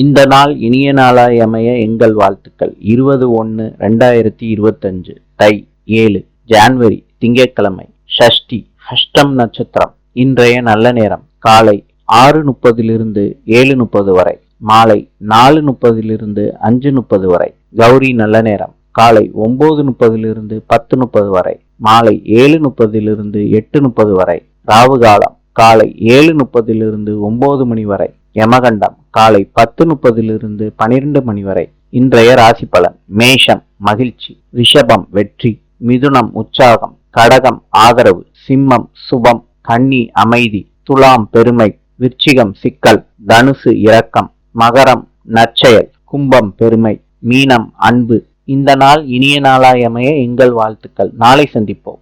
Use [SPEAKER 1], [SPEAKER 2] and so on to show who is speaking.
[SPEAKER 1] இந்த நாள் இனிய நாளாய் அமைய எங்கள் வாழ்த்துக்கள். இருபது ஒன்று ரெண்டாயிரத்தி இருபத்தஞ்சு. தை ஏழு ஜான்வரி திங்கட்கிழமை. ஷஷ்டி ஹஷ்டம் நட்சத்திரம். இன்றைய நல்ல நேரம். காலை ஆறு முப்பதிலிருந்து ஏழு முப்பது வரை. மாலை நாலு முப்பதிலிருந்து அஞ்சு முப்பது வரை. கௌரி நல்ல நேரம். காலை ஒன்பது முப்பதிலிருந்து பத்து முப்பது வரை. மாலை ஏழு முப்பதிலிருந்து எட்டு முப்பது வரை. ராவு காலம் காலை ஏழு முப்பதிலிருந்து ஒன்பது மணி வரை. யமகண்டம். காலை பத்து முப்பதிலிருந்து பனிரெண்டு மணி வரை இன்றைய ராசி பலன் மேஷம் மகிழ்ச்சி ரிஷபம் வெற்றி மிதுனம் உற்சாகம் கடகம் ஆதரவு சிம்மம் சுபம் கன்னி அமைதி துலாம் பெருமை விருச்சிகம் சிக்கல் தனுசு இரக்கம் மகரம் நற்செயல் கும்பம் பெருமை மீனம் அன்பு. இந்த நாள் இனிய நாளாயமைய எங்கள் வாழ்த்துக்கள். நாளை சந்திப்போம்.